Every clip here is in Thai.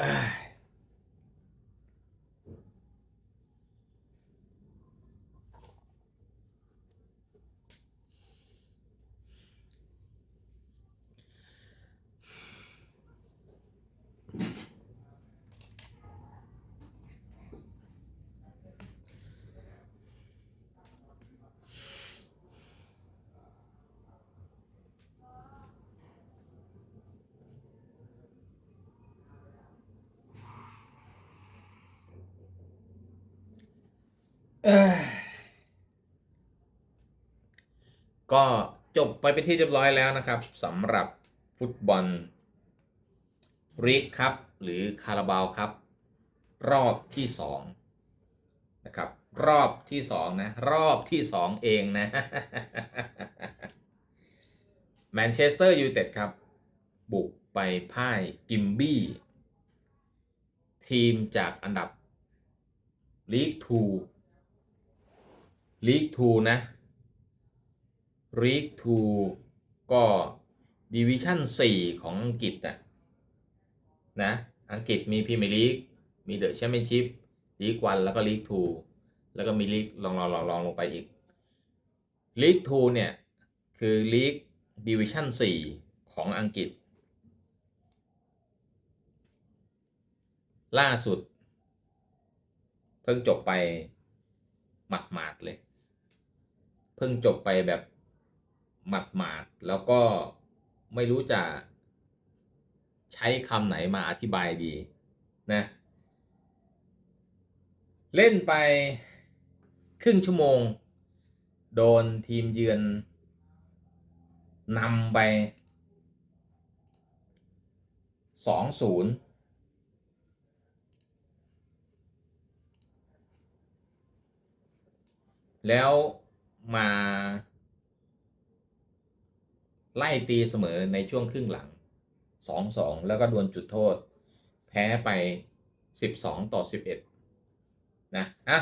เก็จบไปเป็นที่เรียบร้อยแล้วนะครับสำหรับฟุตบอลรีกครับ หรือคาราบาวครับ รอบที่สองนะครับ รอบที่สองนะ รอบที่สองเองนะแมนเชสเตอร์ยูไนเต็ดครับ บุกไปพ่ายกิมบี้ ทีมจากอันดับลีกทู ลีกทูนะลีกทูก็ดิวิชั่น4 ของอังกฤษอะนะอังกฤษมีพรีเมียร์ลีกมีเดอะแชมเปี้ยนชิพลีกวันแล้วก็ลีกทูแล้วก็มีลีกลองลองลองลองลงไปอีกลีกทูเนี่ยคือลีกดิวิชั่น4 ของอังกฤษ ล่าสุด เพิ่งจบไปหมาดหมาดๆเลย พิ่งจบไปแบบหมาดหมาดๆแล้วก็ไม่รู้จะใช้คำไหนมาอธิบายดีนะ เล่นไปครึ่งชั่วโมง โดนทีมเยือนนำไปสองศูนย์แล้ว มา ไล่ตีเสมอในช่วงครึ่งหลัง 2-2 แล้วก็ดวลจุดโทษ แพ้ไป 12 ต่อ 11 นะอะ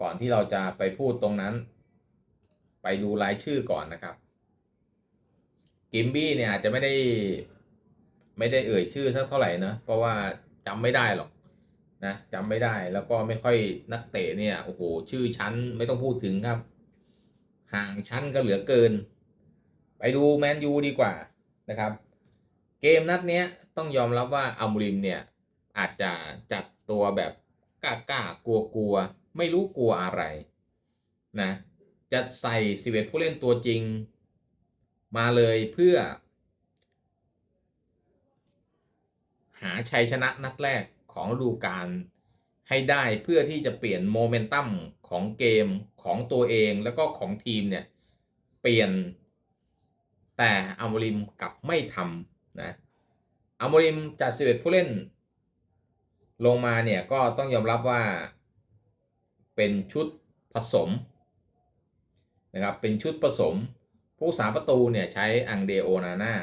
ก่อนที่เราจะไปพูดตรงนั้น ไปดูรายชื่อก่อนนะครับกิมบี้เนี่ยอาจจะไม่ได้ไม่ได้เอ่ยชื่อสักเท่าไหร่นะเพราะว่าจำไม่ได้หรอกนะจำไม่ได้แล้วก็ไม่ค่อยนักเตะเนี่ยโอ้โหชื่อชั้นไม่ต้องพูดถึงครับ ห่างชั้นก็เหลือเกิน ไปดูแมนยูดีกว่านะครับ เกมนัดเนี้ยต้องยอมรับว่าอัมริมเนี่ย อาจจะจัดตัวแบบกล้ากล้ากลัวกลัวๆไม่รู้กลัวอะไรนะจะใส่สิเวตผู้เล่นตัวจริง มาเลยเพื่อ หาชัยชนะนัดแรกของฤดูกาล ให้ได้เพื่อที่จะเปลี่ยนโมเมนตัมของเกมของตัวเองแล้วก็ของทีมเนี่ยเปลี่ยน แต่อัมโมริมกลับไม่ทำนะอัมโมริมจัดสิบเอ็ดผู้เล่น ลงมาเนี่ยก็ต้องยอมรับว่าเป็นชุดผสมนะครับเป็นชุดผสม ผู้สาประตูเนี่ยใช้อังเดโอนาน่า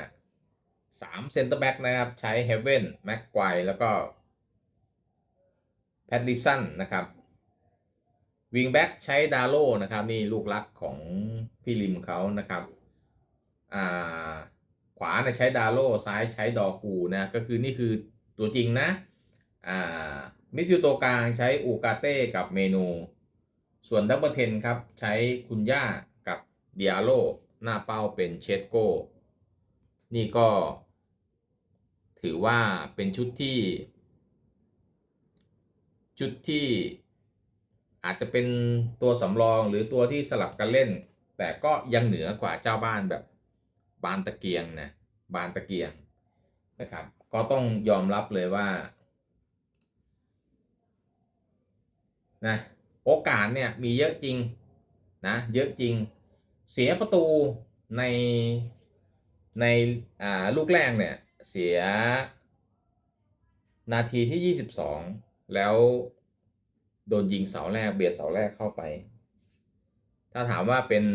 สามเซนเตอร์แบ็กนะครับ ใช้เฮเวนแม็กไกวแล้วก็ แพทลิสันนะครับวิงแบ็กใช้ดาโลนะครับนี่ลูกรักของพี่ริมเขานะครับอ่าขวาเนี่ยใช้ดาโลซ้ายใช้ดอกูนะก็คือนี่คือตัวจริงนะอ่ามิดฟิลด์ตัวกลางใช้อูกาเต้กับเมนู ส่วนดับเบิลเทนครับใช้คุณย่ากับเดียโลหน้าเป้าเป็นเชสโกนี่ก็ ถือว่าเป็นชุดที่ ชุดที่อาจจะเป็นตัวสำรองหรือตัวที่สลับกันเล่น แต่ก็ยังเหนือกว่าเจ้าบ้านแบบบานตะเกียงนะบานตะเกียงนะครับ ก็ต้องยอมรับเลยว่านะโอกาสเนี่ยมีเยอะจริงนะเยอะจริงเสียประตูในในอ่าลูกแรกเนี่ยเสียนาทีที่ 22 แล้วโดนยิงเสาแรกเบียดเสาแรกเข้าไป ถ้าถามว่าเป็น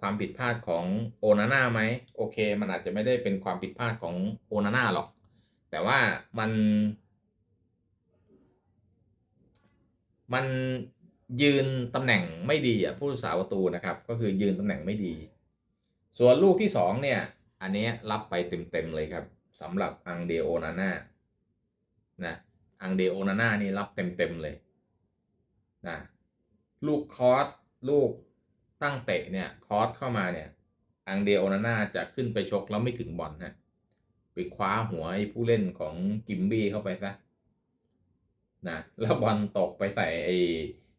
ความผิดพลาดของโอนาน่าไหมโอเค มันอาจจะไม่ได้เป็นความผิดพลาดของโอนาน่าหรอก แต่ว่ามัน มันยืนตำแหน่งไม่ดีอะผู้รักษาประตูนะครับ ก็คือยืนตำแหน่งไม่ดี ส่วนลูกที่สองเนี่ย อันนี้รับไปเต็มๆเลยครับสำหรับอังเดโอนาน่านะ อังเดโอนาน่านี่รับเต็มๆเลยนะลูกคอร์สลูกตั้งเตะเนี่ยคอร์สเข้ามาเนี่ยอังเดโอนาน่าจะขึ้นไปชกแล้วไม่ถึงบอลนะไปคว้าหัวไอ้ผู้เล่นของกิมบี้เข้าไปซะนะแล้วบอลตกไปใส่ไอ้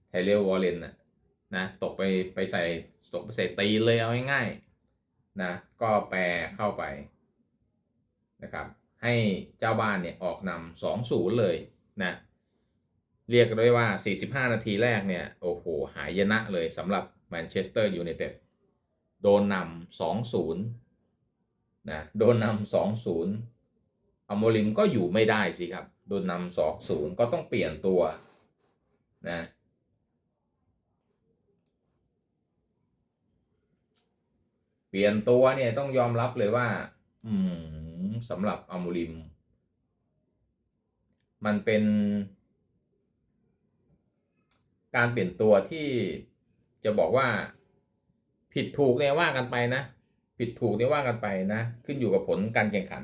ไทเลอร์วอลเลนนะนะตกไปไปใส่ตกไปใส่ตีเลยเอาง่ายๆนะก็แปรเข้าไปนะครับให้เจ้าบ้านเนี่ยออกนำสองศูนย์เลย นะเรียกได้ว่า 45 นาทีแรกเนี่ย โอ้โห หายนะเลยสำหรับแมนเชสเตอร์ยูไนเต็ดโดนนำ2-0นะโดนนำ2-0อโมลิมก็อยู่ไม่ได้สิครับ โดนนำ2-0 ก็ต้องเปลี่ยนตัวนะเปลี่ยนตัวเนี่ยต้องยอมรับเลยว่า อืมสำหรับอโมลิม มันเป็น การเปลี่ยนตัวที่จะบอกว่า ผิดถูกเนี่ยว่ากันไปนะ ผิดถูกเนี่ยว่ากันไปนะ ขึ้นอยู่กับผลการแข่งขัน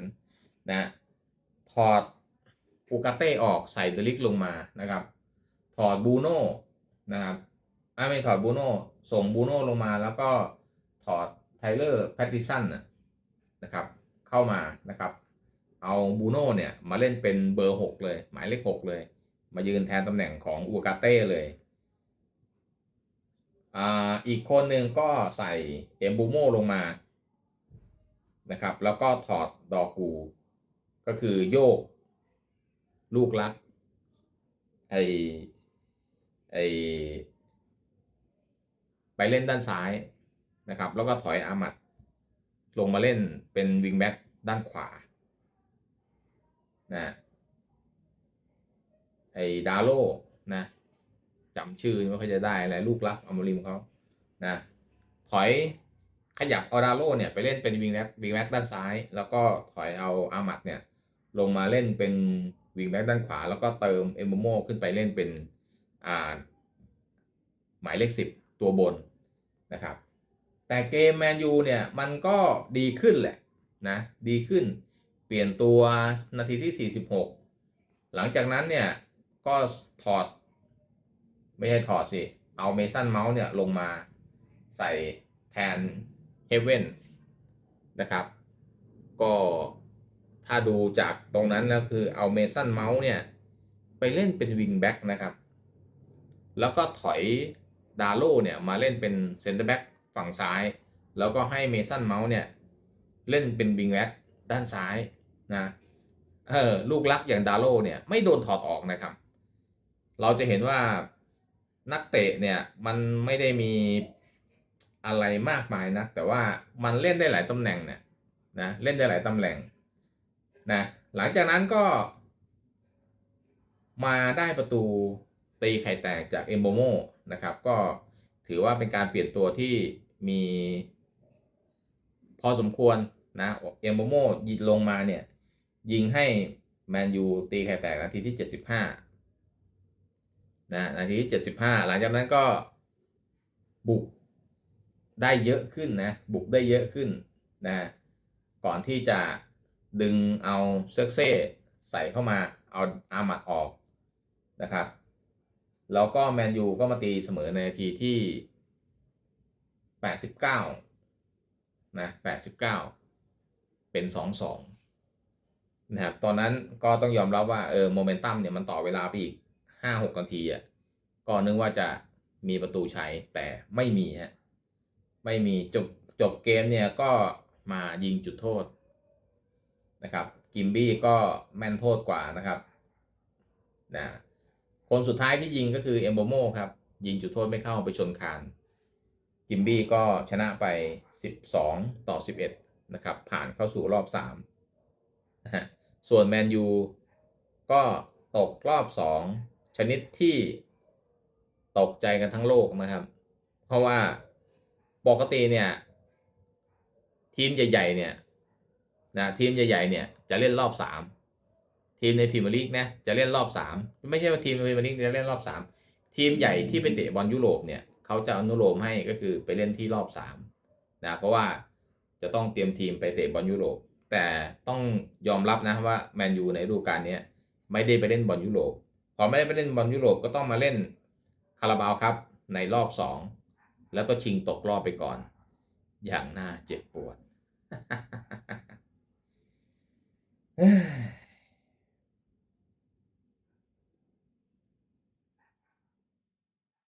นะถอดอูกาเต้ออกใส่เดลิกลงมานะครับ ถอดบูโน่นะครับไม่ถอดบูโน่ส่งบูโน่ลงมาแล้วก็ถอดไทเลอร์แพตติสันนะครับ เข้ามานะครับ เอาบูโน่เนี่ยมาเล่นเป็นเบอร์6เลย หมายเลข6เลย มายืนแทนตำแหน่งของอูกาเต้เลยอ่าอีกคนหนึ่งก็ใส่เอมบูโมลงมานะครับ แล้วก็ถอดดอกู ก็คือโยก ลูกลักไอไอไปเล่นด้านซ้ายนะครับ แล้วก็ถอยอามัดลงมาเล่นเป็นวิงแบ็กด้านขวา นะไอดาโลนะจำชื่อไม่ค่อยจะได้อะไรลูกรักอมริมเขานะถอยขยับออดาโลเนี่ยไปเล่นเป็นวิงแบ็กวิงแบ็กด้านซ้าย แล้วก็ถอยเอาอามัดเนี่ยลงมาเล่นเป็นวิงแบ็กด้านขวา แล้วก็เติมเอมโบโมขึ้นไปเล่นเป็นอ่าหมายเลขสิบตัวบนนะครับแต่เกมแมนยูเนี่ยมันก็ดีขึ้นแหละนะดีขึ้น เปลี่ยนตัวนาทีที่ 46 หลังจากนั้นเนี่ย ก็ถอด ไม่ใช่ถอดสิ เอาเมสันเมาส์เนี่ยลงมาใส่แทนเฮเว่นนะครับ ก็ถ้าดูจากตรงนั้นแล้วคือเอาเมสันเมาส์เนี่ย ไปเล่นเป็นวิงแบ็กนะครับ แล้วก็ถอยดาโลเนี่ยมาเล่นเป็นเซนเตอร์แบ็กฝั่งซ้าย แล้วก็ให้เมสันเมาส์เนี่ย เล่นเป็นวิงแบ็ก ด้านซ้ายนะเออลูกลักอย่างดาโลเนี่ยไม่โดนถอดออกนะครับ เราจะเห็นว่านักเตะเนี่ยมันไม่ได้มีอะไรมากมายนะแต่ว่ามันเล่นได้หลายตำแหน่งเนี่ยนะเล่นได้หลายตำแหน่งนะหลังจากนั้นก็มาได้ประตูตีไข่แตกจากเอมโบโมนะครับ ก็ถือว่าเป็นการเปลี่ยนตัวที่มีพอสมควร นะเอมโบโมยิงลงมาเนี่ย ยิงให้แมนยูตีไข่แตกนาทีที่ 75นะนาทีที่ 75 หลังจากนั้นก็บุกได้เยอะขึ้นนะ บุกได้เยอะขึ้นนะก่อนที่จะดึงเอาเซ็กเซ่ใส่เข้ามาเอาอามัดออกนะครับ แล้วก็แมนยูก็มาตีเสมอในนาทีที่ 89นะ89 เป็น2-2นะครับตอนนั้นก็ต้องยอมรับว่าเออโมเมนตัมเนี่ยมันต่อเวลาไปอีก5-6นาทีอะก็นึกว่าจะมีประตูใช้แต่ไม่มีฮะไม่มีจบจบเกมเนี่ยก็มายิงจุดโทษนะครับกิมบี้ก็แม่นโทษกว่านะครับนะคนสุดท้ายที่ยิงก็คือเอมโบโมครับ ยิงจุดโทษไม่เข้าไปชนคาน กิมบี้ก็ชนะไป 12 ต่อ 11 นะครับผ่านเข้าสู่รอบ3นะฮะส่วนแมนยูก็ตกรอบ 2 ชนิดที่ตกใจกันทั้งโลกนะครับ เพราะว่าปกติเนี่ย ทีมใหญ่ๆเนี่ยนะทีมใหญ่ๆเนี่ยจะเล่นรอบ 3 ทีมในพรีเมียร์ลีกนะจะเล่นรอบ 3 ไม่ใช่ว่าทีมในพรีเมียร์ลีกจะเล่นรอบ 3 ทีมใหญ่ที่เป็นเตะบอลยุโรปเนี่ยเขาจะอนุโลมให้ก็คือไปเล่นที่รอบ3นะเพราะว่า จะต้องเตรียมทีมไปเตะบอลยุโรป แต่ต้องยอมรับนะว่าแมนยูในฤดูกาลนี้ไม่ได้ไปเล่นบอลยุโรป พอไม่ได้ไปเล่นบอลยุโรปก็ต้องมาเล่นคาราบาวครับในรอบสองแล้วก็ชิงตกรอบไปก่อน อย่างน่าเจ็บปวด